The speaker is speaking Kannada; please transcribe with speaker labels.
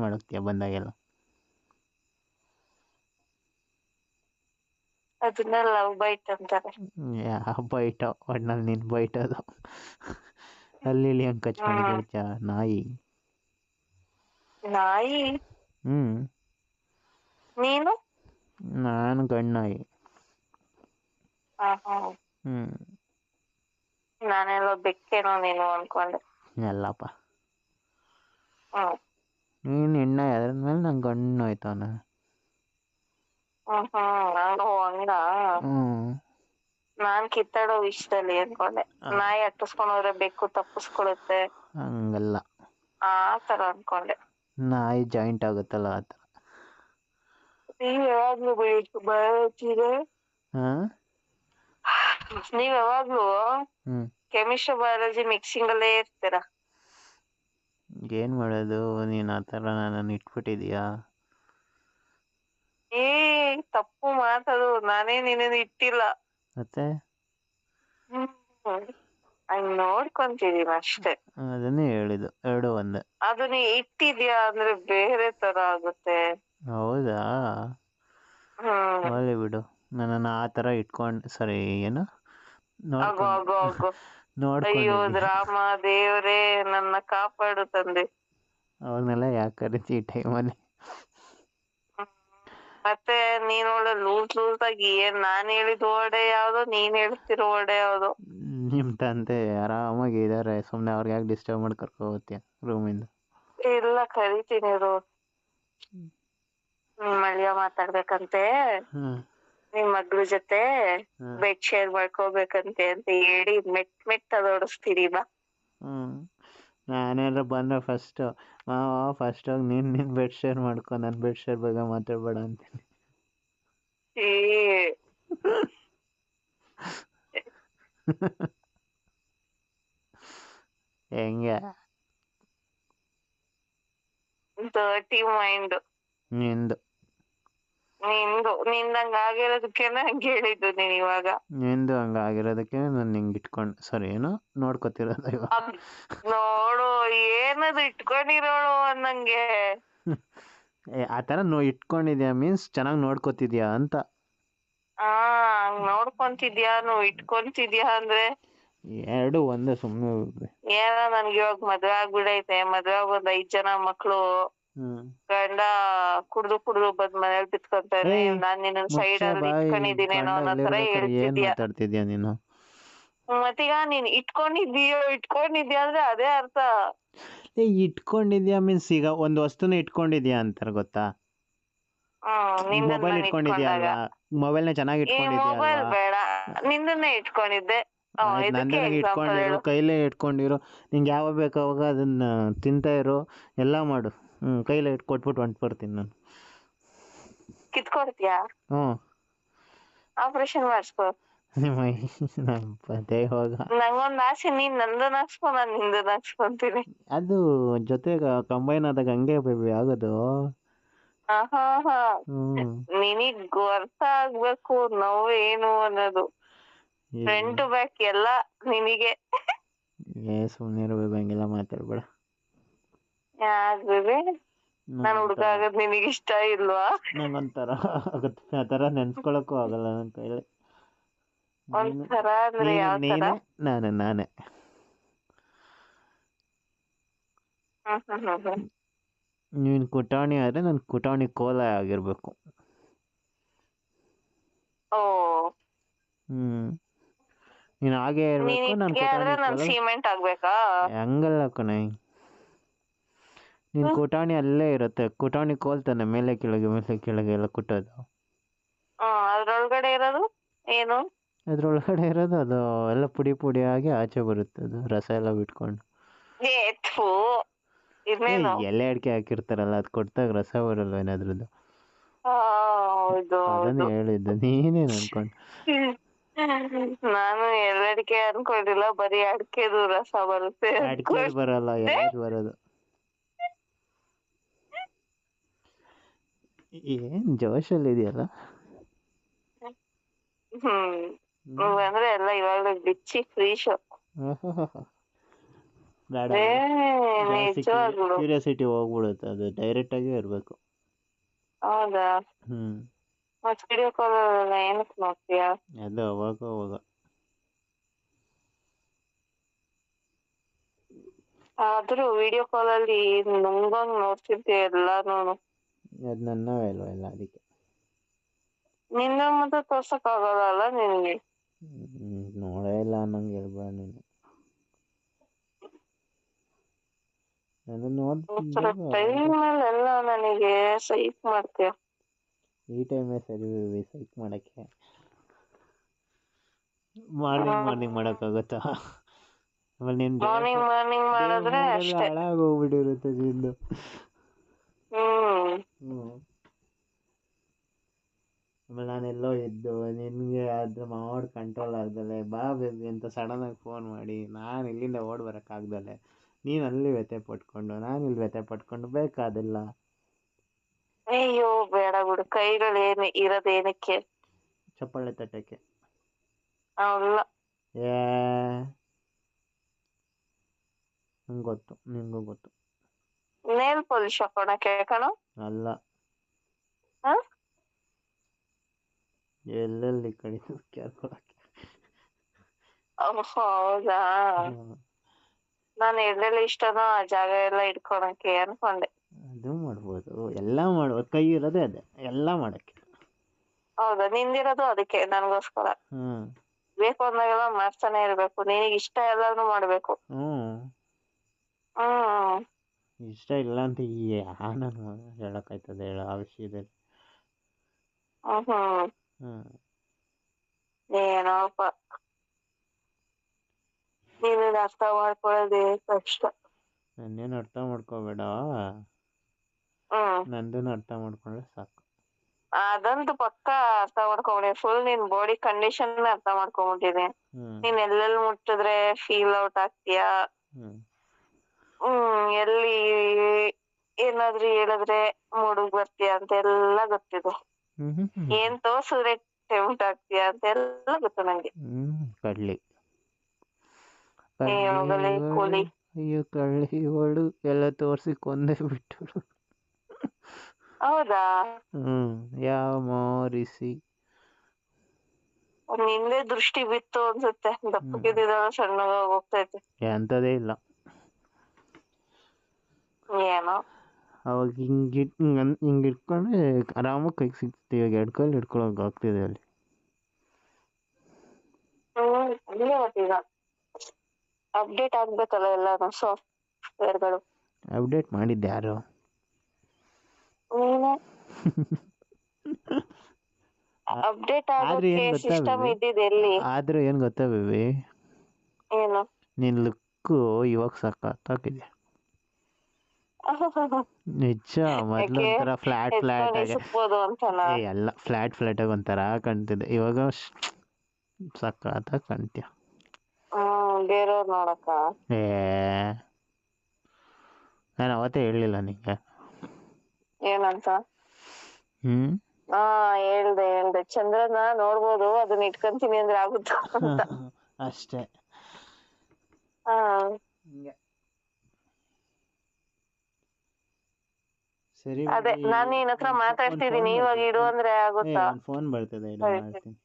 Speaker 1: ಮಾಡೋಕ್ತಿಯ ಬಂದಾಗೆಲ್ಲ?
Speaker 2: ಅದನ್ನ ಲವ್ ಬೈಟ್ ಅಂತಾರೆ.
Speaker 1: ಬೈಟ? ಒಟ್ನಲ್ಲಿ ನೀನು ಅದು ಅಲ್ಲಿ ಇಲ್ಲಿ ಹಂಗೆ ಕಚ್ಕೊಂಡು
Speaker 2: ಹ್ಮ್.
Speaker 1: ನಾಯಿ?
Speaker 2: ನಾಯಿ?
Speaker 1: ಹ್ಮ್.
Speaker 2: ನೀನು?
Speaker 1: ನಾನು ಗಂಡು ನಾಯಿ
Speaker 2: ನಾನೆಲ್ಲ ಹಾ.
Speaker 1: ಹ್ಞೂ
Speaker 2: ನಾನೆಲ್ಲೋ ಬೆಕ್ಕೇನೋ ನೀನು ಅನ್ಕೊಂಡೆ.
Speaker 1: ಎಲ್ಲಪ್ಪ.
Speaker 2: ಹ್ಮ್.
Speaker 1: ನೀನು ಹೆಣ್ಣ ಅದ್ರ ಮೇಲೆ ನಂಗೆ ಗಂಡು ಆಯ್ತಾನ
Speaker 2: ಹ್ಮ್ ಹ್ಮ್ ಹಂಗ? ನಾನ್ ಕಿತ್ತಾಡೋ ವಿಷಯದಲ್ಲಿ ಅನ್ಕೊಂಡೆ. ನಾಯಿ ಅಟ್ಟಿಸ್ಕೊಂಡ್ ಹೋದ್ರೆ ಬೆಕ್ಕು ತಪ್ಪಿಸ್ಕೊಳುತ್ತೆ.
Speaker 1: ಹಂಗಲ್ಲ.
Speaker 2: ಆ ತರ ಅನ್ಕೊಂಡೆ.
Speaker 1: ನಾಯಿ ಜಾಯಿಂಟ್ ಆಗುತ್ತಲ್ಲ ಆ ಥರ.
Speaker 2: ನೀವ್ ಯಾವಾಗ್ಲೂ ಬಯೋಲಜಿಗೆ
Speaker 1: ಹಾಂ?
Speaker 2: ನೀವ್ ಯಾವಾಗ್ಲೂ
Speaker 1: ಹ್ಞೂ
Speaker 2: ಕೆಮಿಸ್ಟ್ರಿ ಬಯಾಲಜಿ ಮಿಕ್ಸಿಂಗ್ ಅಲ್ಲೇ ಇರ್ತೀರ?
Speaker 1: ಏನು ಮಾಡೋದು? ನೀನ್ ಆ ಥರ ನನ್ನನ್ನು ಇಟ್ಬಿಟ್ಟಿದೀಯಾ
Speaker 2: ಏ ತಪ್ಪು ಮಾತದು. ನಾನೇ ನಿನ್ನ ಇಟ್ಟಿಲ್ಲ.
Speaker 1: ಮತ್ತೆ?
Speaker 2: ಹಂಗ್ ನೋಡ್ಕೊಂತಿದೀನಿ ಅಷ್ಟೇ.
Speaker 1: ಅದನ್ನೇ ಹೇಳಿದ್ದು. ಎರಡು ಒಂದೇ.
Speaker 2: ಅದು ನೀ ಇಟ್ಟಿದ್ಯಾ ಅಂದ್ರೆ ಬೇರೆ ತರ ಆಗುತ್ತೆ.
Speaker 1: ಹೌದಾ?
Speaker 2: ಹ್ಮ್.
Speaker 1: ಹೋಗ್ಲಿ ಬಿಡು. ನನ್ನನ್ನು ಆ ತರ ಇಟ್ಕೊಂಡು ಸರಿ ಏನು?
Speaker 2: ಅಯ್ಯೋ ರಾಮ ದೇವರೇ ನನ್ನ ಕಾಪಾಡು ತಂದೆ.
Speaker 1: ಅವನ್ನೆಲ್ಲ ಯಾಕೆ ಕರಿತಿ ಈ ಟೈಮಲ್ಲಿ
Speaker 2: ಮತ್ತೆ ನೀನ್ ಒಳ್ಳೆ ಲೂಸ್ ಲೂಸ್ ಆಗಿ ಏನ್ ನಾನ್ ಹೇಳಿದ ಓಡೆ ಯಾವ್ದೋ ನೀನ್ ಹೇಳ್ತಿರೋ ಓಡೆ ಯಾವ್ದೋ.
Speaker 1: ನಿಮ್ಮ ತಂದೆ ಆರಾಮಾಗಿ ಇದ್ದಾರೆ ಸುಮ್ನೆ ಅವ್ರಿಗೆ ಯಾಕೆ ಡಿಸ್ಟರ್ಬ್ ಮಾಡಿ ಕರ್ಕೊ ಹೋಗ್ತೀಯ ರೂಮಿಂದ
Speaker 2: ಇಲ್ಲ ಕರಿತೀನಿ ಇರು. ನಿಮ್ಮ ಮಳ್ಯ ಮಾತಾಡ್ಬೇಕಂತೆ.
Speaker 1: ಹ್ಞೂ
Speaker 2: ನಿಮ್ ಮಗ್ಳ ಜೊತೆ
Speaker 1: ಹ್ಮ್.
Speaker 2: ಬೆಡ್ ಶೇರ್ ಮಾಡ್ಕೋಬೇಕಂತೆ ಅಂತ ಹೇಳಿ ಮೆಟ್ ಮೆಟ್ ಅದೋಡಿಸ್ತೀರಿ ಬಾ.
Speaker 1: ಹ್ಞೂ ನಾನೇನಾರ ಬಂದ್ರೆ ಫಸ್ಟ್ ಮಾವ ಫಸ್ಟ್ ಹೋಗಿ ನೀನು ನಿನ್ನ ಬೆಡ್ ಶೇರ್ ಮಾಡ್ಕೊ ನನ್ನ ಬೆಡ್ ಶೇರ್ ಬಗ್ಗೆ ಮಾತಾಡ್ಬೇಡ ಅಂತೀನಿ.
Speaker 2: ಏ.
Speaker 1: ಹೆಂಗೆ?
Speaker 2: ಡರ್ಟಿ ಮೈಂಡ್
Speaker 1: ನಿಂದು?
Speaker 2: ನಿಂದು ನಿಂದಂಗ ಆಗಿರೋದಕ್ಕೆ ಹಂಗೆ ಹೇಳಿದ್ದು ನೀನ್ ಇವಾಗ
Speaker 1: ನಿಂದು ಹಂಗಾಗಿರೋದಕ್ಕೆ ನಾನು ಹಿಂಗೆ ಇಟ್ಕೊಂಡು ಸರಿ ಏನೋ ನೋಡ್ಕೊತಿರೋದು ಇವಾಗ
Speaker 2: ಅದ್ ನೋಡು ಏನದು ಇಟ್ಕೊಂಡಿರೋಳು ಅನ್ನಂಗೆ
Speaker 1: ಏ, ಆ ಥರ ನೋ ಇಟ್ಕೊಂಡಿದ್ಯಾ ಮೀನ್ಸ್ ಚೆನ್ನಾಗಿ ನೋಡ್ಕೊತಿದ್ಯಾ ಅಂತ
Speaker 2: ಆ ಹಂಗ್ ನೋಡ್ಕೊಂತಿದ್ಯಾ నువ్వు ಇಟ್ಕೊಂತಿದ್ಯಾ ಅಂದ್ರೆ
Speaker 1: ಎರಡು ಒಂದೇ ಸುಮ್ಮನೆ
Speaker 2: ಏನೋ ನನ್ಗೆ ಇವಾಗ ಮದ್ವೆ ಆಗ್ಬಿಡೈತೆ ಮದ್ವೆ ಆಗ್ ಒಂದ್ ಐದ್ ಜನ ಮಕ್ಳು
Speaker 1: ಹ್ಞೂ
Speaker 2: ಗಂಡ ಕುಡ್ದು ಕುಡ್ದು ಬಂದ್ ಮನೇಲಿ ಬಿತ್ಕೊಂತಾನೆ
Speaker 1: ಏಯ್,
Speaker 2: ನಾನ್ ನಿನ್ನ ಸೈಡ್ ಅಲ್ಲಿ
Speaker 1: ಬಾಯಿ
Speaker 2: ಇಟ್ಕೊಂಡಿದೀನೇನೋ ಅನ್ನೋ ತರ
Speaker 1: ಏನು
Speaker 2: ಹೇಳ್ತಿದ್ಯಾ?
Speaker 1: ಮಾತಾಡ್ತಿದ್ಯಾ ನೀನು?
Speaker 2: ಮತ್ತೀಗ ನೀನ್ ಇಟ್ಕೊಂಡಿದೀಯೋ ಇಟ್ಕೊಂಡಿದ್ಯಾ ಅಂದ್ರೆ ಅದೇ ಅರ್ಥ.
Speaker 1: ಏ ಇಟ್ಕೊಂಡಿದ್ಯಾ ಮೀನ್ಸ್ ಈಗ ಒಂದು ವಸ್ತುನ ಇಟ್ಕೊಂಡಿದ್ಯಾ ಅಂತಾರೆ ಗೊತ್ತಾ?
Speaker 2: ಹ್ಮ್ ನಿಂದನ್ನ
Speaker 1: ಮೊಬೈಲ್
Speaker 2: ನಾನ್
Speaker 1: ಇಟ್ಕೊಂಡಿದ್ಯಾ
Speaker 2: ಇಟ್ಕೊಂಡಾಗ
Speaker 1: ಅಲ್ವಾ? ಮೊಬೈಲ್ನ ಚೆನ್ನಾಗಿ
Speaker 2: ಈ
Speaker 1: ಇಟ್ಕೊಂಡಿದ್ಯಾ
Speaker 2: ಮೊಬೈಲ್
Speaker 1: ಅಲ್ವಾ?
Speaker 2: ಬೇಡ. ನಿಂದನ್ನೇ ಇಟ್ಕೊಂಡಿದ್ದೆ. ಹ್ಮ್,
Speaker 1: ಆಯ್ತ್,
Speaker 2: ಇದಕ್ಕೆ
Speaker 1: ನಂದೆಲ್ಲ
Speaker 2: ಎಕ್ಸಾಂಪಲ್
Speaker 1: ಇಟ್ಕೊಂಡಿರು
Speaker 2: ಹೇಳು.
Speaker 1: ಕೈಲೇ ಇಟ್ಕೊಂಡಿರು. ನಿಂಗೆ ಯಾವಾಗ ಬೇಕು ಅವಾಗ ಅದನ್ನ ತಿಂತಾ ಇರು. ಎಲ್ಲ ಮಾಡು. ಹ್ಞೂ ಕೈಲೇ ಇಟ್ಟು ಕೊಟ್ಬಿಟ್ಟು ಹೊಂಟು ಬರ್ತೀನಿ ನಾನು.
Speaker 2: ಕಿತ್ಕೊಡ್ತೀಯಾ?
Speaker 1: ಹ್ಮ್.
Speaker 2: ಆಪರೇಷನ್ ಮಾಡಿಸ್ಕೊ.
Speaker 1: ನಿಮ್ಮ ನಮ್ಮ ಪದೇ ಹೋಗ
Speaker 2: ನಂಗೊಂದ್ ಆಸೆ ನೀನ್ ನಂದನ್ ಹಾಕ್ಸ್ಕೊ ನಾನ್ ನಿಂದನ್ ಹಾಕ್ಸ್ಕೊಂತೀನಿ
Speaker 1: ಅದು ಜೊತೆಗೆ ಕಂಬೈನ್ ಆದಾಗ ಹಂಗೆ ಬೇಬಿ ಆಗೋದು.
Speaker 2: ಆಹಾ ಹಾ
Speaker 1: ಹ್ಞೂ
Speaker 2: ನಿನಗ್ ಅರ್ಥ ಆಗ್ಬೇಕು ನೋವು ಏನು ಅನ್ನೋದು. ಫ್ರಂಟ್ ಬ್ಯಾಕ್ ಎಲ್ಲ ನಿನಗೆ.
Speaker 1: ಏ ಸುಮ್ಮನೆ ಇರು ಬೇಬಿ ಹಂಗೆಲ್ಲ ಮಾತಾಡ್ಬೇಡ.
Speaker 2: ಬೇಬಿ ನಾನ್ ಹುಡ್ಗ ಆಗದ್ ನಿನಗ್ ಇಷ್ಟ ಇಲ್ವಾ?
Speaker 1: ನಂಗೊಂಥರ ಆಗುತ್ತೆ. ಆ ಥರ ನೆನ್ಸ್ಕೊಳಕ್ಕೂ ಆಗಲ್ಲ ನನ್ ಕೈಲಿ.
Speaker 2: ಒಂಥರ ಅಂದ್ರೆ
Speaker 1: ನೀನು
Speaker 2: ಯಾವ ತರ
Speaker 1: ನೀನೆ ನಾನು ನಾನೇ.
Speaker 2: ನೀನ್ ಹ್ಮ್ ಹ್ಮ್ ಹ್ಮ್.
Speaker 1: ನೀನು ಕುಟಾಣಿ ಆದ್ರೆ ನಾನು ಕುಟಾಣಿ ಕೋಲ ಆಗಿರ್ಬೇಕು.
Speaker 2: ಓ.
Speaker 1: ಹ್ಮ್. ನೀನ್ ಹಾಗೆ ಇರ್ಬೇಕು ನಾನು
Speaker 2: ಆದ್ರೆ
Speaker 1: ಕುಟಾಣಿ
Speaker 2: ನಾನ್
Speaker 1: ಕೋಲ
Speaker 2: ಸಿಮೆಂಟ್ ಆಗ್ಬೇಕಾ?
Speaker 1: ಹಂಗಲ್ಲ ಕಣೆ. ನಿನ್ನ
Speaker 2: ಹ್ಮ್.
Speaker 1: ಕುಟಾಣಿ ಅಲ್ಲೇ ಇರುತ್ತೆ. ಕುಟಾಣಿ ಕೋಲ್ತಾನೆ ಮೇಲೆ ಕೆಳಗೆ ಮೇಲೆ ಕೆಳಗೆ ಎಲ್ಲ ಕುಟ್ಟೋದು.
Speaker 2: ಅದ್ರೊಳಗಡೆ ಇರೋದು? ಏನು?
Speaker 1: ಅದ್ರೊಳಗಡೆ ಇರೋದು ಅದು ಎಲ್ಲ ಪುಡಿ ಪುಡಿ ಆಗಿ ಆಚೆ ಬರುತ್ತೆ. ಅದು ರಸ ಎಲ್ಲ ಬಿಟ್ಕೊಂಡು. ಎಲೆ ಅಡಿಕೆ ಹಾಕಿರ್ತಾರಲ್ಲ ಅದ್ ಕೊಡ್ತಾಗ ರಸ ಬರಲ್ವ ಏನಾದ್ರದ್ದು ಅದನ್ನ ಹೇಳಿದ್ದು ನೀನೇನು ಅನ್ಕೊಂಡು?
Speaker 2: ನಾನು ಎಲ್ಲಡಿಕೆ ಅನ್ಕೊಂಡಿಲ್ಲ ಬರೀ ಅಡಿಕೆದು ರಸ ಬರುತ್ತೆ.
Speaker 1: ಅಡಿಕೆ ಬರಲ್ಲ ಎಲ್ಲ ಬರೋದು. ಏನ್ ಜೋಶಲ್ಲಿ ಇದೆಯಲ್ಲ?
Speaker 2: ಹ್ಮ್. ಅಂದ್ರೆ ಎಲ್ಲ ಇವಾಗ ಬಿಚ್ಚಿ ಫ್ರೀ ಶೋ
Speaker 1: ಕ್ಯೂರಿಯಾಸಿಟಿ ಹೋಗ್ಬಿಡುತ್ತೆ ಅದು ಡೈರೆಕ್ಟ್ ಆಗಿ ಇರಬೇಕು.
Speaker 2: ಹೌದಾ?
Speaker 1: ಹ್ಮ್.
Speaker 2: ಮತ್ತೆ ವಿಡಿಯೋ ಕಾಲ್ ಏನಕ್ ನೋಡ್ತೀಯಾ?
Speaker 1: ಅದು ಅವಾಗ ಅವಾಗ.
Speaker 2: ಆದ್ರೂ ವಿಡಿಯೋ ಕಾಲ್ ಅಲ್ಲಿ ನುಂಗಂಗ್ ನೋಡ್ತಿರ್ತೀಯ ಎಲ್ಲಾನು
Speaker 1: ಅದು ನಾವೇ ಅಲ್ವಾ ಎಲ್ಲ ಅದಕ್ಕೆ.
Speaker 2: ನಿನ್ನ ಮತ್ತೆ ಅಲ್ಲ ನಿನ್ಗೆ.
Speaker 1: ಹ್ಮ್, ನೋಡೇ ಇಲ್ಲ ಅನ್ನಂಗೆ ಹೇಳ್ಬೇಡ ನೀನು. ನಾನು
Speaker 2: ಒಂಥರ ಟೈಮ್ ಮೇಲೆ ಎಲ್ಲ ನನಗೆ ಸೈಕ್ ಮಾಡ್ತೀಯ?
Speaker 1: ಈ ಟೈಮೇ ಸರಿ ಸೈಕ್ ಮಾಡೋಕ್ಕೆ. ಮಾರ್ನಿಂಗ್ ಮಾರ್ನಿಂಗ್ ಮಾಡೋಕ್ಕಾಗುತ್ತಾ? ಆಮೇಲೆ ನೀನು
Speaker 2: ಮಾರ್ನಿಂಗ್ ಮಾರ್ನಿಂಗ್ ಮಾಡಿದ್ರೆ ಅಷ್ಟೇ.
Speaker 1: ಹಾಳಾಗೋಗ್ಬಿಟ್ಟಿರುತ್ತೆ ನಿಂದು ಆಮೇಲೆ ನಾನೆಲ್ಲೋ ಇದ್ದು ನಿನಗೆ ಅದ್ರ ಮಾಡ್ ಕಂಟ್ರೋಲ್ ಆಗ್ದಲೆ ಬಾ ಬೇಬಿ ಅಂತ ಸಡನ್ನಾಗಿ ಫೋನ್ ಮಾಡಿ ನಾನು ಇಲ್ಲಿಂದ ಓಡ್ ಬರೋಕ್ಕಾಗ್ದಲೆ ನೀನು ಅಲ್ಲಿ ವ್ಯಥೆ ಪಟ್ಕೊಂಡು ನಾನು ಇಲ್ಲಿ ವ್ಯಥೆ ಪಟ್ಕೊಂಡು ಬೇಕಾದಿಲ್ಲ.
Speaker 2: ಅಯ್ಯೋ ಬೇಡ ಬಿಡು. ಕೈಗಳು ಏನು ಇರೋದೇನಕ್ಕೆ
Speaker 1: ಚಪ್ಪಾಳೆ ತಟ್ಟಕ್ಕೆ.
Speaker 2: ಅಲ್ಲ.
Speaker 1: ಏ. ನಂಗೆ ಗೊತ್ತು ನಿಂಗೂ ಗೊತ್ತು.
Speaker 2: ನೇಲ್ ಪಾಲಿಶ್ ಕಣೋ ಎಲ್ಲ
Speaker 1: ಅಲ್ಲ.
Speaker 2: ಹ?
Speaker 1: ಎಲ್ಲೆಲ್ಲಿ ಕಡೆ ಕೇಳ್ಕೊಳಕ್ಕೆ
Speaker 2: ಹೌದಾ? ನಾನು ಎಲ್ಲೆಲ್ಲ ಇಷ್ಟನೋ ಆ ಜಾಗ ಎಲ್ಲ ಇಟ್ಕೊಳಕ್ಕೆ ಅನ್ಕೊಂಡೆ.
Speaker 1: ಅದು ಮಾಡ್ಬೋದು. ಎಲ್ಲ ಮಾಡ್ಬೋದು ಕೈ ಇರೋದೇ ಅದೇ. ಎಲ್ಲ ಮಾಡೋಕ್ಕೆ.
Speaker 2: ಹೌದಾ? ನಿಂದಿರೋದು ಅದಕ್ಕೆ ನನ್ಗೋಸ್ಕರ.
Speaker 1: ಹ್ಮ್.
Speaker 2: ಬೇಕು ಅಂದಾಗೆಲ್ಲ ಮಾಡ್ತಾನೆ ಇರ್ಬೇಕು. ನಿನಗೆ ಇಷ್ಟ ಎಲ್ಲಾನು ಮಾಡ್ಬೇಕು.
Speaker 1: ಹ್ಮ್.
Speaker 2: ಹ್ಮ್.
Speaker 1: ಇಷ್ಟ ಇಲ್ಲ ಅಂತ ಯಾ ನಾನು ಹೇಳ ಹೇಳೋ ಆ ವಿಷಯದಲ್ಲಿ
Speaker 2: ಹ್ಮ್ ಹ್ಮ್.
Speaker 1: ಹ್ಞೂ
Speaker 2: ಏನೋಪ್ಪ. ನೀನು ಅರ್ಥ ಮಾಡ್ಕೊಳ್ಳೋದೇ ಕಷ್ಟ.
Speaker 1: ನನ್ನೇನು ಅರ್ಥ ಮಾಡ್ಕೋಬೇಡ.
Speaker 2: ಹ್ಮ್.
Speaker 1: ನಂದನ್ನು ಅರ್ಥ ಮಾಡ್ಕೊಂಡ್ರೆ ಸಾಕು.
Speaker 2: ಅದಂತೂ ಪಕ್ಕ ಅರ್ಥ ಮಾಡ್ಕೊಂಬಿಡಿ. ಫುಲ್ ನಿನ್ ಬಾಡಿ ಕಂಡೀಷನ್ ಅರ್ಥ
Speaker 1: ಮಾಡ್ಕೊಂಬಿಟ್ಟಿದೆ.
Speaker 2: ನೀನ್ ಎಲ್ಲೆಲ್ಲಿ ಮುಟ್ಟಿದ್ರೆ ಫೀಲ್ ಔಟ್ ಆಗ್ತೀಯಾ? ಹ್ಮ್ ಎಲ್ಲಿ ಏನಾದ್ರೂ ಹೇಳಿದ್ರೆ ಮೂಡಿಗೆ ಬರ್ತೀಯ ಅಂತ ಎಲ್ಲ ಗೊತ್ತಿದೆ. ಏನ್ ತೋರ್ಸಿದ್ರೆ ಟೆಂಪ್ಟ್ ಆಗ್ತೀಯ ಅಂತ ಎಲ್ಲ ಗೊತ್ತು ನಂಗೆ.
Speaker 1: ಹ್ಮ್ ಕಳ್ಳಿ.
Speaker 2: ಏ ಹೋಗಲೇ ಕೂಲಿ.
Speaker 1: ಅಯ್ಯೋ ಕಳ್ಳಿ ಇವಳು ಎಲ್ಲ ತೋರ್ಸಿ ಕೊಂದೇ ಬಿಟ್ಟಳು
Speaker 2: ಹೌದಾ?
Speaker 1: ಹ್ಮ್ ಯಾವ ಮೋರಿಸಿ.
Speaker 2: ನಿಂದೆ ದೃಷ್ಟಿ ಬಿತ್ತು ಅನ್ಸುತ್ತೆ. ದಪ್ಪಕ್ಕಿದ್ದ ಸಣ್ಣಗ ಹೋಗ್ತೈತೆ
Speaker 1: ಎಂತದೇ ಇಲ್ಲ.
Speaker 2: ಏನೋ.
Speaker 1: ಅವಾಗ ಹಿಂಗೆ ಹಿಂಗೆ ಇಟ್ಕೊಂಡ್ರೆ ಆರಾಮಾಗಿ ಕೈಗೆ ಸಿಗ್ತದೆ ಇವಾಗ ಎರಡು ಕೈಲಿ ಹಿಡ್ಕೊಳಕ್ ಆಗ್ತಿದೆ ಅಲ್ಲಿ.
Speaker 2: ಹ್ಮ್ ಅಪ್ಡೇಟ್ ಆಗ್ಬೇಕಲ್ಲ ಎಲ್ಲಾನು ಸಾಫ್ಟ್ವೇರ್ಗಳು
Speaker 1: ಅಪ್ಡೇಟ್ ಮಾಡಿದ್ದೆ ಯಾರು?
Speaker 2: ನೀನು? ಅಪ್ಡೇಟ್
Speaker 1: ಆದ್ರೆ
Speaker 2: ಆಗೋಕೆ
Speaker 1: ಏನ್ ಗೊತ್ತಾ
Speaker 2: ಸಿಸ್ಟಮ್
Speaker 1: ಬೇಬಿ?
Speaker 2: ಇದ್ದಿದ್ದು ಎಲ್ಲಿ?
Speaker 1: ಆದರೂ ಏನು ಗೊತ್ತಾ ಬೇಬಿ
Speaker 2: ಏನು?
Speaker 1: ನಿನ್ನ ಲುಕ್ಕು ಇವಾಗ ಸಖತ್ತಾಗಿದೆ ನಿಜ ಮೊದ್ಲು? ಒಂಥರ ಫ್ಲಾಟ್ ಫ್ಲಾಟ್ ಆಗಿ. ಏ ಎಲ್ಲ ಫ್ಲಾಟ್ ಫ್ಲಾಟ್ ಆಗಿ ಒಂಥರ ಕಾಣ್ತಿದೆ. ಇವಾಗ ಸಖತ್ತಾಗಿ ಕಾಣ್ತೀಯ?
Speaker 2: ಹ್ಮ್ ಬೇರೆಯವ್ರ್ ನೋಡಕ್ಕ.
Speaker 1: ಏ ನಾನು ಅವತ್ತೇ ಹೇಳಲಿಲ್ಲ ನಿಂಗೆ.
Speaker 2: ಏನಂತ?
Speaker 1: ಹ್ಮ್?
Speaker 2: ಹಾ ಹೇಳ್ದೆ ಹೇಳ್ದೆ. ಚಂದ್ರನ ನೋಡ್ಬೋದು ಅದನ್ನ ಇಟ್ಕೊಂತೀನಿ ಅಂದ್ರೆ ಆಗುತ್ತ ಅಂತ.
Speaker 1: ಅಷ್ಟೇ.
Speaker 2: ಹಾ.
Speaker 1: ಸರಿ
Speaker 2: ಅದೇ
Speaker 1: ನಾನು
Speaker 2: ನಾನ್ ನಿನ್ ಹತ್ರ
Speaker 1: phone
Speaker 2: ಇವಾಗ ಇಡು ಅಂದ್ರೆ ಆಗುತ್ತಾ?
Speaker 1: ಫೋನ್ ಬರ್ತದೆ ಇಡು. ಮಾಡ್ತೀನಿ.